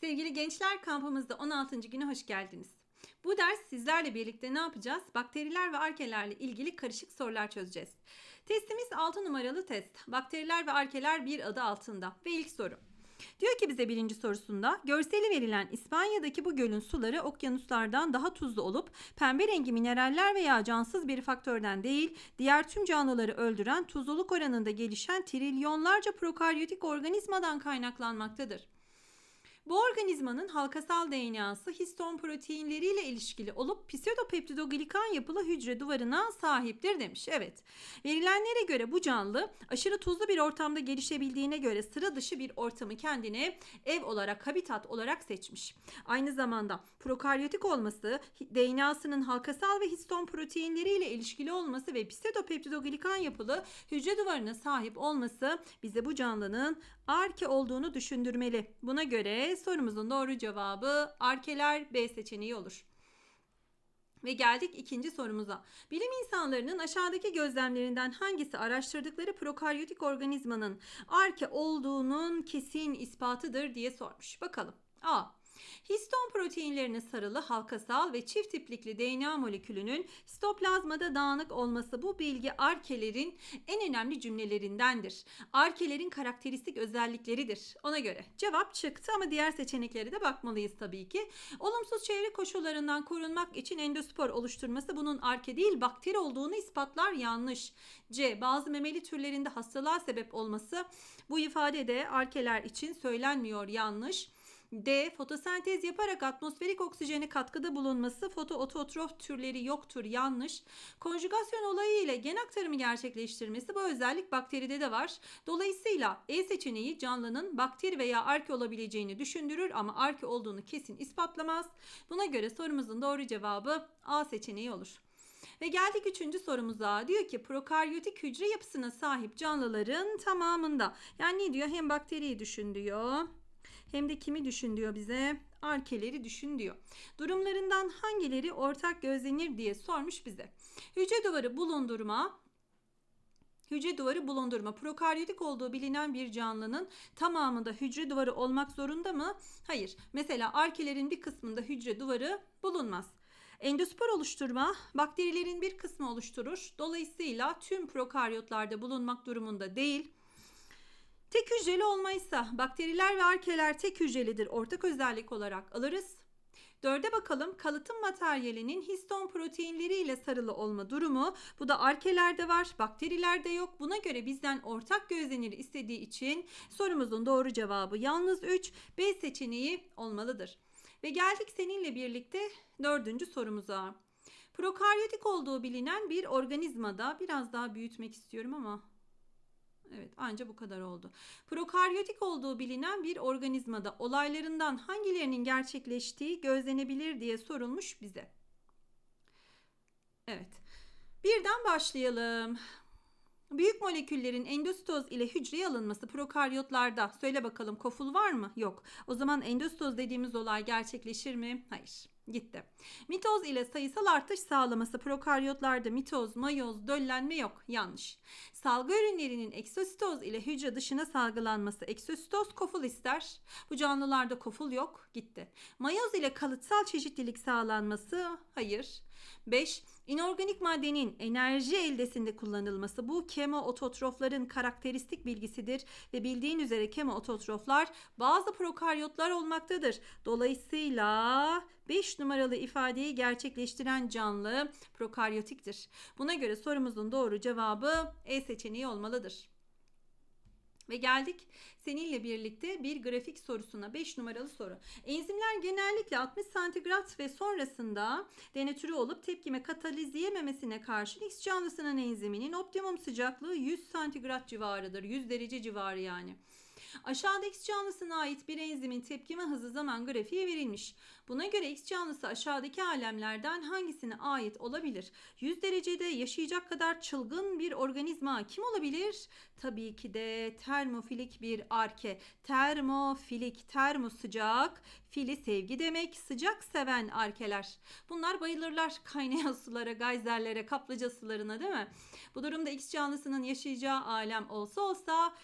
Sevgili gençler kampımızda 16. güne hoş geldiniz. Bu ders sizlerle birlikte ne yapacağız? Bakteriler ve arkelerle ilgili karışık sorular çözeceğiz. Testimiz 6 numaralı test. Bakteriler ve arkeler bir adı altında. Ve ilk soru. Diyor ki bize birinci sorusunda görseli verilen İspanya'daki bu gölün suları okyanuslardan daha tuzlu olup pembe rengi mineraller veya cansız bir faktörden değil diğer tüm canlıları öldüren tuzluluk oranında gelişen trilyonlarca prokaryotik organizmadan kaynaklanmaktadır. Bu organizmanın halkasal DNA'sı histon proteinleriyle ilişkili olup pseudopeptidoglikan yapılı hücre duvarına sahiptir demiş. Evet. Verilenlere göre bu canlı aşırı tuzlu bir ortamda gelişebildiğine göre sıra dışı bir ortamı kendine ev olarak, habitat olarak seçmiş. Aynı zamanda prokaryotik olması, DNA'sının halkasal ve histon proteinleriyle ilişkili olması ve pseudopeptidoglikan yapılı hücre duvarına sahip olması bize bu canlının arke olduğunu düşündürmeli. Buna göre sorumuzun doğru cevabı arkeler B seçeneği olur. Ve geldik ikinci sorumuza. Bilim insanlarının aşağıdaki gözlemlerinden hangisi araştırdıkları prokaryotik organizmanın arke olduğunun kesin ispatıdır diye sormuş. Bakalım. A. Histon proteinlerine sarılı halkasal ve çift tiplikli DNA molekülünün sitoplazmada dağınık olması bu bilgi arkelerin en önemli cümlelerindendir. Arkelerin karakteristik özellikleridir. Ona göre cevap çıktı ama diğer seçeneklere de bakmalıyız tabii ki. Olumsuz çevre koşullarından korunmak için endospor oluşturması bunun arke değil bakteri olduğunu ispatlar yanlış. C. Bazı memeli türlerinde hastalığa sebep olması bu ifade de arkeler için söylenmiyor yanlış. D. Fotosentez yaparak atmosferik oksijene katkıda bulunması fotoototrof türleri yoktur yanlış. Konjugasyon olayı ile gen aktarımı gerçekleştirmesi bu özellik bakteride de var. Dolayısıyla E seçeneği canlının bakteri veya arke olabileceğini düşündürür ama arke olduğunu kesin ispatlamaz. Buna göre sorumuzun doğru cevabı A seçeneği olur. Ve geldik üçüncü sorumuza. Diyor ki prokaryotik hücre yapısına sahip canlıların tamamında. Yani ne diyor? Hem bakteriyi düşün diyor. Hem de kimi düşün diyor bize? Arkeleri düşün diyor. Durumlarından hangileri ortak gözlenir diye sormuş bize. Hücre duvarı bulundurma, hücre duvarı bulundurma. Prokaryotik olduğu bilinen bir canlının tamamında hücre duvarı olmak zorunda mı? Hayır. Mesela arkelerin bir kısmında hücre duvarı bulunmaz. Endospor oluşturma bakterilerin bir kısmı oluşturur. Dolayısıyla tüm prokaryotlarda bulunmak durumunda değil. Tek hücreli olmaysa bakteriler ve arkeler tek hücrelidir ortak özellik olarak alırız. Dörde bakalım kalıtım materyalinin histon proteinleri ile sarılı olma durumu. Bu da arkelerde var, bakterilerde yok. Buna göre bizden ortak gözlenir istediği için sorumuzun doğru cevabı yalnız 3 B seçeneği olmalıdır. Ve geldik seninle birlikte dördüncü sorumuza. Prokaryotik olduğu bilinen bir organizmada biraz daha büyütmek istiyorum ama Evet anca bu kadar oldu. Prokaryotik olduğu bilinen bir organizmada olaylarından hangilerinin gerçekleştiği gözlenebilir diye sorulmuş bize. Evet. Birden başlayalım. Büyük moleküllerin endositoz ile hücreye alınması prokaryotlarda söyle bakalım koful var mı? Yok. O zaman endositoz dediğimiz olay gerçekleşir mi? Hayır gitti. Mitoz ile sayısal artış sağlaması prokaryotlarda mitoz, mayoz, döllenme yok. Yanlış. Salgı ürünlerinin eksositoz ile hücre dışına salgılanması eksositoz koful ister. Bu canlılarda koful yok. Gitti. Mayoz ile kalıtsal çeşitlilik sağlanması hayır. 5. İnorganik maddenin enerji eldesinde kullanılması bu kemoototrofların karakteristik bilgisidir ve bildiğin üzere kemoototroflar bazı prokaryotlar olmaktadır. Dolayısıyla 5 numaralı ifadeyi gerçekleştiren canlı prokaryotiktir. Buna göre sorumuzun doğru cevabı E seçeneği olmalıdır. Ve geldik seninle birlikte bir grafik sorusuna 5 numaralı soru. Enzimler genellikle 60 santigrat ve sonrasında denatürü olup tepkime katalizleyememesine karşın X canlısının enziminin optimum sıcaklığı 100 santigrat civarıdır. 100 derece civarı yani. Aşağıda X canlısına ait bir enzimin tepkime hızı zaman grafiği verilmiş. Buna göre X canlısı aşağıdaki alemlerden hangisine ait olabilir? 100 derecede yaşayacak kadar çılgın bir organizma kim olabilir? Tabii ki de termofilik bir arke. Termofilik, termo sıcak, fili sevgi demek, sıcak seven arkeler. Bunlar bayılırlar kaynayan sulara, gayzerlere, kaplıca sularına değil mi? Bu durumda X canlısının yaşayacağı alem olsa olsa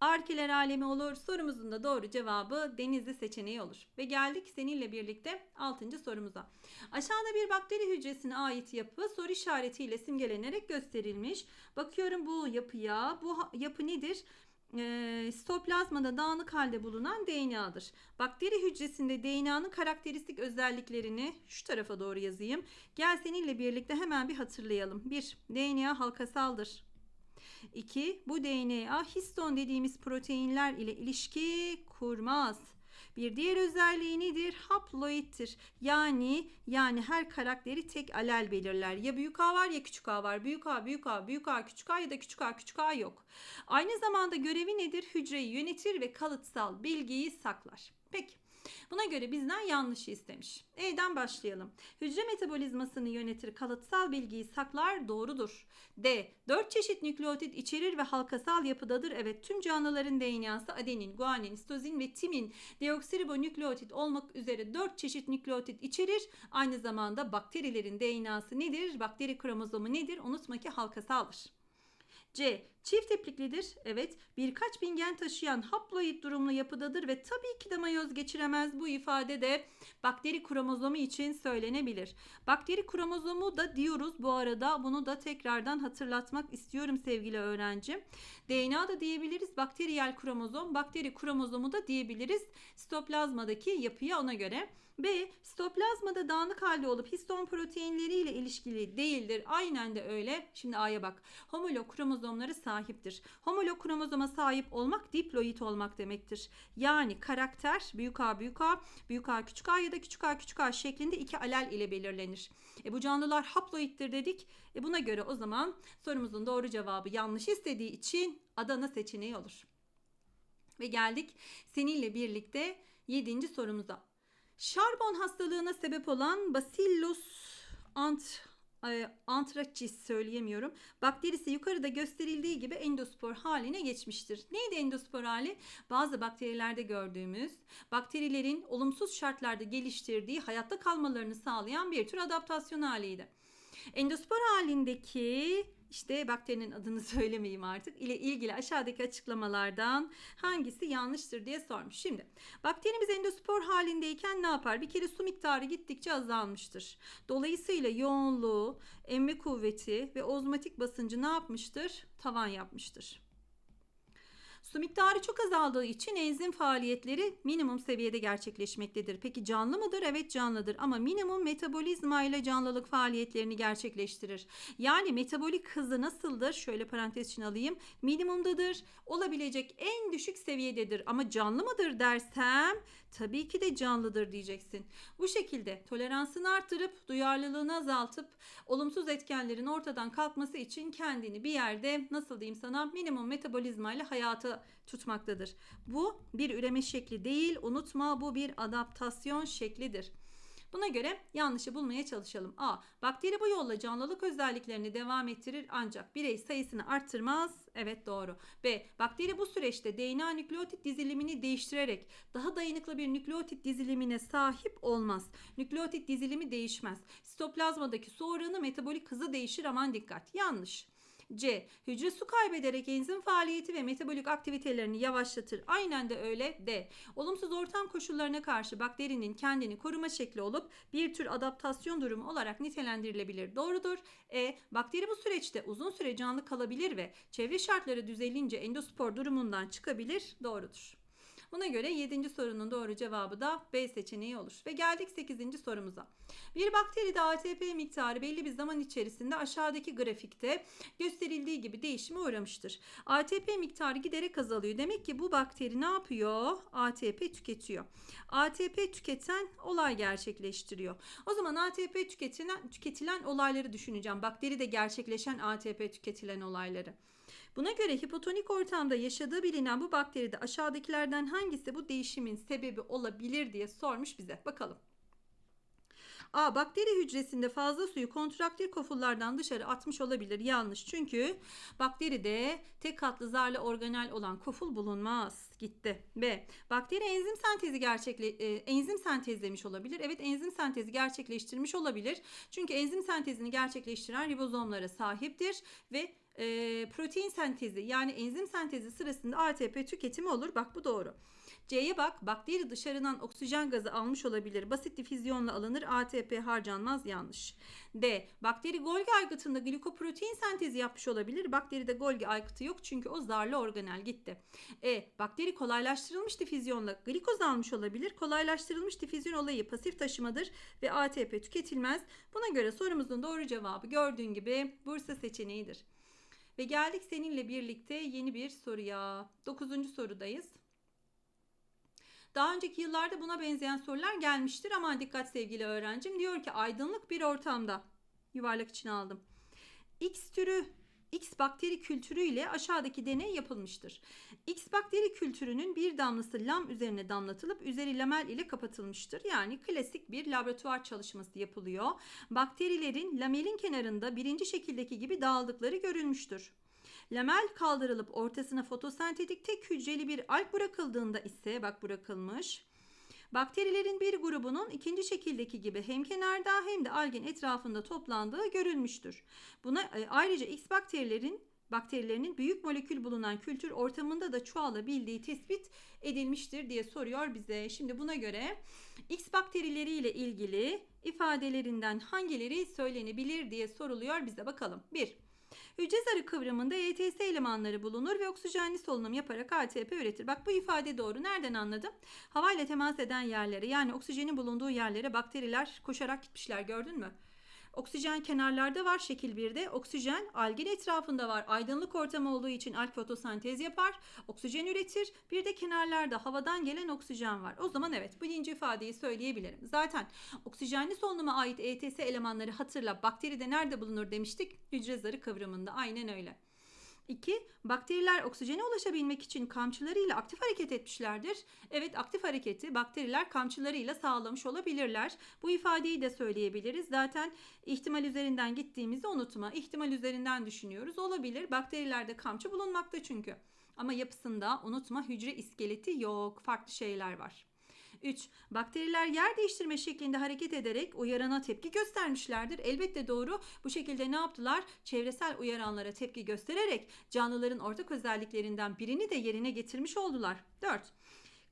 Arkeler alemi olur. Sorumuzun da doğru cevabı denizli seçeneği olur. Ve geldik seninle birlikte 6. sorumuza. Aşağıda bir bakteri hücresine ait yapı soru işaretiyle simgelenerek gösterilmiş. Bakıyorum bu yapıya. Bu yapı nedir? Ee, sitoplazmada dağınık halde bulunan DNA'dır. Bakteri hücresinde DNA'nın karakteristik özelliklerini şu tarafa doğru yazayım. Gel seninle birlikte hemen bir hatırlayalım. 1. DNA halkasaldır. 2. Bu DNA histon dediğimiz proteinler ile ilişki kurmaz. Bir diğer özelliği nedir? Haploittir. Yani yani her karakteri tek alel belirler. Ya büyük A var ya küçük A var. Büyük A, büyük A, büyük A, küçük A ya da küçük A, küçük A yok. Aynı zamanda görevi nedir? Hücreyi yönetir ve kalıtsal bilgiyi saklar. Peki. Buna göre bizden yanlışı istemiş. E'den başlayalım. Hücre metabolizmasını yönetir, kalıtsal bilgiyi saklar, doğrudur. D. 4 çeşit nükleotit içerir ve halkasal yapıdadır. Evet, tüm canlıların DNA'sı adenin, guanin, sitozin ve timin deoksiribonükleotit olmak üzere 4 çeşit nükleotit içerir. Aynı zamanda bakterilerin DNA'sı nedir? Bakteri kromozomu nedir? Unutma ki halkasaldır. C. Çift ipliklidir. Evet. Birkaç bin gen taşıyan haploid durumlu yapıdadır ve tabii ki de mayoz geçiremez. Bu ifade de bakteri kromozomu için söylenebilir. Bakteri kromozomu da diyoruz bu arada. Bunu da tekrardan hatırlatmak istiyorum sevgili öğrencim. DNA da diyebiliriz. Bakteriyel kromozom, bakteri kromozomu da diyebiliriz. Sitoplazmadaki yapıya ona göre. B. Sitoplazmada dağınık halde olup histon proteinleriyle ilişkili değildir. Aynen de öyle. Şimdi A'ya bak. Homolog kromozomları sahiptir. Homolog kromozoma sahip olmak diploid olmak demektir. Yani karakter büyük A büyük A, büyük A küçük A ya da küçük A küçük A şeklinde iki alel ile belirlenir. E bu canlılar haploiddir dedik. E buna göre o zaman sorumuzun doğru cevabı yanlış istediği için Adana seçeneği olur. Ve geldik seninle birlikte 7. sorumuza. Şarbon hastalığına sebep olan Bacillus ant e, anthracis söyleyemiyorum. Bakterisi yukarıda gösterildiği gibi endospor haline geçmiştir. Neydi endospor hali? Bazı bakterilerde gördüğümüz bakterilerin olumsuz şartlarda geliştirdiği hayatta kalmalarını sağlayan bir tür adaptasyon haliydi. Endospor halindeki işte bakterinin adını söylemeyeyim artık ile ilgili aşağıdaki açıklamalardan hangisi yanlıştır diye sormuş. Şimdi bakterimiz endospor halindeyken ne yapar? Bir kere su miktarı gittikçe azalmıştır. Dolayısıyla yoğunluğu, emme kuvveti ve ozmotik basıncı ne yapmıştır? Tavan yapmıştır. Su miktarı çok azaldığı için enzim faaliyetleri minimum seviyede gerçekleşmektedir. Peki canlı mıdır? Evet canlıdır ama minimum metabolizma ile canlılık faaliyetlerini gerçekleştirir. Yani metabolik hızı nasıldır? Şöyle parantez için alayım. Minimumdadır. Olabilecek en düşük seviyededir ama canlı mıdır dersem tabii ki de canlıdır diyeceksin. Bu şekilde toleransını artırıp duyarlılığını azaltıp olumsuz etkenlerin ortadan kalkması için kendini bir yerde nasıl diyeyim sana minimum metabolizma ile hayata tutmaktadır. Bu bir üreme şekli değil unutma bu bir adaptasyon şeklidir. Buna göre yanlışı bulmaya çalışalım. A. Bakteri bu yolla canlılık özelliklerini devam ettirir ancak birey sayısını arttırmaz. Evet doğru. B. Bakteri bu süreçte DNA nükleotit dizilimini değiştirerek daha dayanıklı bir nükleotit dizilimine sahip olmaz. Nükleotit dizilimi değişmez. Sitoplazmadaki su oranı metabolik hızı değişir aman dikkat. Yanlış. C. Hücre su kaybederek enzim faaliyeti ve metabolik aktivitelerini yavaşlatır. Aynen de öyle. D. Olumsuz ortam koşullarına karşı bakterinin kendini koruma şekli olup bir tür adaptasyon durumu olarak nitelendirilebilir. Doğrudur. E. Bakteri bu süreçte uzun süre canlı kalabilir ve çevre şartları düzelince endospor durumundan çıkabilir. Doğrudur. Buna göre 7. sorunun doğru cevabı da B seçeneği olur. Ve geldik 8. sorumuza. Bir bakteride ATP miktarı belli bir zaman içerisinde aşağıdaki grafikte gösterildiği gibi değişime uğramıştır. ATP miktarı giderek azalıyor. Demek ki bu bakteri ne yapıyor? ATP tüketiyor. ATP tüketen olay gerçekleştiriyor. O zaman ATP tüketilen, tüketilen olayları düşüneceğim. Bakteride gerçekleşen ATP tüketilen olayları. Buna göre hipotonik ortamda yaşadığı bilinen bu bakteride aşağıdakilerden hangisi bu değişimin sebebi olabilir diye sormuş bize. Bakalım. A. Bakteri hücresinde fazla suyu kontraktil kofullardan dışarı atmış olabilir. Yanlış. Çünkü bakteride tek katlı zarlı organel olan koful bulunmaz. Gitti. B. Bakteri enzim sentezi gerçekle e, enzim sentezlemiş olabilir. Evet enzim sentezi gerçekleştirmiş olabilir. Çünkü enzim sentezini gerçekleştiren ribozomlara sahiptir ve e, protein sentezi yani enzim sentezi sırasında ATP tüketimi olur. Bak bu doğru. C'ye bak. Bakteri dışarıdan oksijen gazı almış olabilir. Basit difüzyonla alınır. ATP harcanmaz. Yanlış. D. Bakteri Golgi aygıtında glikoprotein sentezi yapmış olabilir. Bakteride Golgi aygıtı yok çünkü o zarlı organel gitti. E. Bakteri kolaylaştırılmış difüzyonla glikoz almış olabilir. Kolaylaştırılmış difüzyon olayı pasif taşımadır ve ATP tüketilmez. Buna göre sorumuzun doğru cevabı gördüğün gibi Bursa seçeneğidir. Ve geldik seninle birlikte yeni bir soruya. Dokuzuncu sorudayız. Daha önceki yıllarda buna benzeyen sorular gelmiştir ama dikkat sevgili öğrencim. Diyor ki aydınlık bir ortamda yuvarlak içine aldım. X türü X bakteri kültürü ile aşağıdaki deney yapılmıştır. X bakteri kültürünün bir damlası lam üzerine damlatılıp üzeri lamel ile kapatılmıştır. Yani klasik bir laboratuvar çalışması yapılıyor. Bakterilerin lamelin kenarında birinci şekildeki gibi dağıldıkları görülmüştür. Lamel kaldırılıp ortasına fotosentetik tek hücreli bir alg bırakıldığında ise bak bırakılmış. Bakterilerin bir grubunun ikinci şekildeki gibi hem kenarda hem de algin etrafında toplandığı görülmüştür. Buna e, ayrıca X bakterilerin bakterilerinin büyük molekül bulunan kültür ortamında da çoğalabildiği tespit edilmiştir diye soruyor bize. Şimdi buna göre X bakterileri ile ilgili ifadelerinden hangileri söylenebilir diye soruluyor bize bakalım. 1. Hücre zarı kıvrımında ETS elemanları bulunur ve oksijenli solunum yaparak ATP üretir. Bak bu ifade doğru. Nereden anladım? Havayla temas eden yerlere yani oksijenin bulunduğu yerlere bakteriler koşarak gitmişler gördün mü? Oksijen kenarlarda var şekil 1'de. Oksijen algin etrafında var. Aydınlık ortam olduğu için alg fotosentez yapar. Oksijen üretir. Bir de kenarlarda havadan gelen oksijen var. O zaman evet birinci ifadeyi söyleyebilirim. Zaten oksijenli solunuma ait ETS elemanları hatırla. Bakteride nerede bulunur demiştik? Hücre zarı kıvrımında. Aynen öyle. 2. Bakteriler oksijene ulaşabilmek için kamçılarıyla aktif hareket etmişlerdir. Evet aktif hareketi bakteriler kamçılarıyla sağlamış olabilirler. Bu ifadeyi de söyleyebiliriz. Zaten ihtimal üzerinden gittiğimizi unutma. İhtimal üzerinden düşünüyoruz. Olabilir. Bakterilerde kamçı bulunmakta çünkü. Ama yapısında unutma hücre iskeleti yok. Farklı şeyler var. 3. Bakteriler yer değiştirme şeklinde hareket ederek uyarana tepki göstermişlerdir. Elbette doğru. Bu şekilde ne yaptılar? Çevresel uyaranlara tepki göstererek canlıların ortak özelliklerinden birini de yerine getirmiş oldular. 4.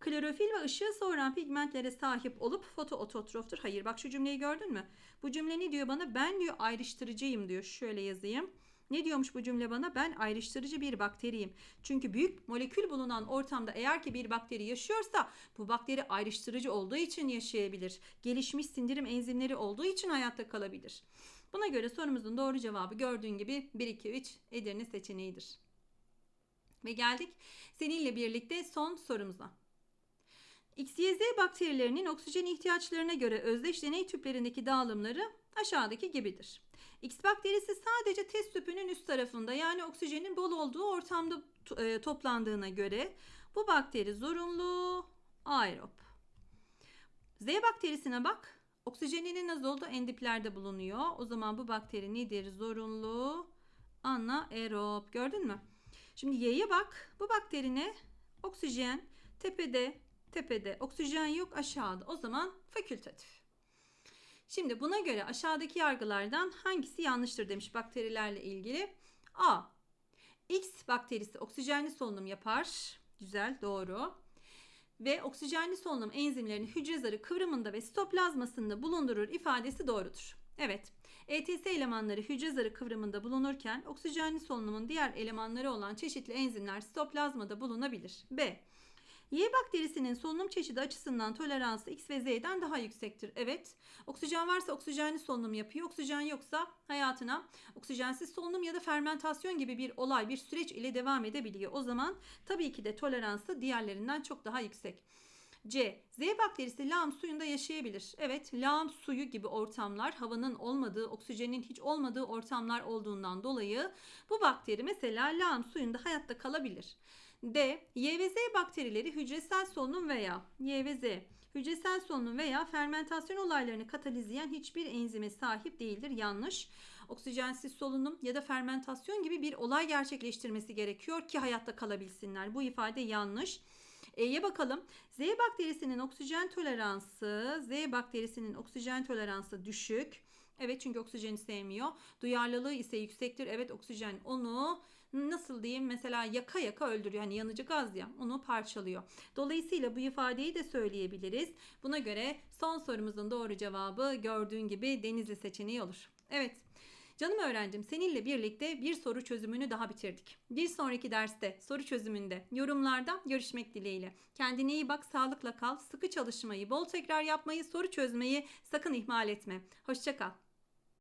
Klorofil ve ışığı soğuran pigmentlere sahip olup fotoototroftur. Hayır bak şu cümleyi gördün mü? Bu cümle ne diyor bana? Ben diyor ayrıştırıcıyım diyor. Şöyle yazayım. Ne diyormuş bu cümle bana? Ben ayrıştırıcı bir bakteriyim. Çünkü büyük molekül bulunan ortamda eğer ki bir bakteri yaşıyorsa bu bakteri ayrıştırıcı olduğu için yaşayabilir. Gelişmiş sindirim enzimleri olduğu için hayatta kalabilir. Buna göre sorumuzun doğru cevabı gördüğün gibi 1 2 3 Edirne seçeneğidir. Ve geldik seninle birlikte son sorumuza. XYZ bakterilerinin oksijen ihtiyaçlarına göre özdeş deney tüplerindeki dağılımları aşağıdaki gibidir. X bakterisi sadece test tüpünün üst tarafında yani oksijenin bol olduğu ortamda e, toplandığına göre bu bakteri zorunlu aerob. Z bakterisine bak. Oksijeninin az olduğu endiplerde bulunuyor. O zaman bu bakteri nedir? Zorunlu anaerob. Gördün mü? Şimdi Y'ye bak. Bu bakteri ne? Oksijen tepede, tepede. Oksijen yok aşağıda. O zaman fakültatif. Şimdi buna göre aşağıdaki yargılardan hangisi yanlıştır demiş bakterilerle ilgili. A. X bakterisi oksijenli solunum yapar. Güzel, doğru. Ve oksijenli solunum enzimlerini hücre zarı kıvrımında ve sitoplazmasında bulundurur ifadesi doğrudur. Evet, ETS elemanları hücre zarı kıvrımında bulunurken oksijenli solunumun diğer elemanları olan çeşitli enzimler sitoplazmada bulunabilir. B. Y bakterisinin solunum çeşidi açısından toleransı X ve Z'den daha yüksektir. Evet. Oksijen varsa oksijenli solunum yapıyor. Oksijen yoksa hayatına oksijensiz solunum ya da fermentasyon gibi bir olay, bir süreç ile devam edebiliyor. O zaman tabii ki de toleransı diğerlerinden çok daha yüksek. C. Z bakterisi lağım suyunda yaşayabilir. Evet, lağım suyu gibi ortamlar havanın olmadığı, oksijenin hiç olmadığı ortamlar olduğundan dolayı bu bakteri mesela lağım suyunda hayatta kalabilir. D. Y ve Z bakterileri hücresel solunum veya Y ve Z hücresel solunum veya fermentasyon olaylarını katalizleyen hiçbir enzime sahip değildir. Yanlış. Oksijensiz solunum ya da fermentasyon gibi bir olay gerçekleştirmesi gerekiyor ki hayatta kalabilsinler. Bu ifade yanlış. E'ye bakalım. Z bakterisinin oksijen toleransı, Z bakterisinin oksijen toleransı düşük. Evet çünkü oksijeni sevmiyor. Duyarlılığı ise yüksektir. Evet oksijen onu nasıl diyeyim mesela yaka yaka öldürüyor. Hani yanıcı gaz ya onu parçalıyor. Dolayısıyla bu ifadeyi de söyleyebiliriz. Buna göre son sorumuzun doğru cevabı gördüğün gibi Denizli seçeneği olur. Evet. Canım öğrencim seninle birlikte bir soru çözümünü daha bitirdik. Bir sonraki derste soru çözümünde yorumlarda görüşmek dileğiyle. Kendine iyi bak, sağlıkla kal, sıkı çalışmayı, bol tekrar yapmayı, soru çözmeyi sakın ihmal etme. Hoşça kal.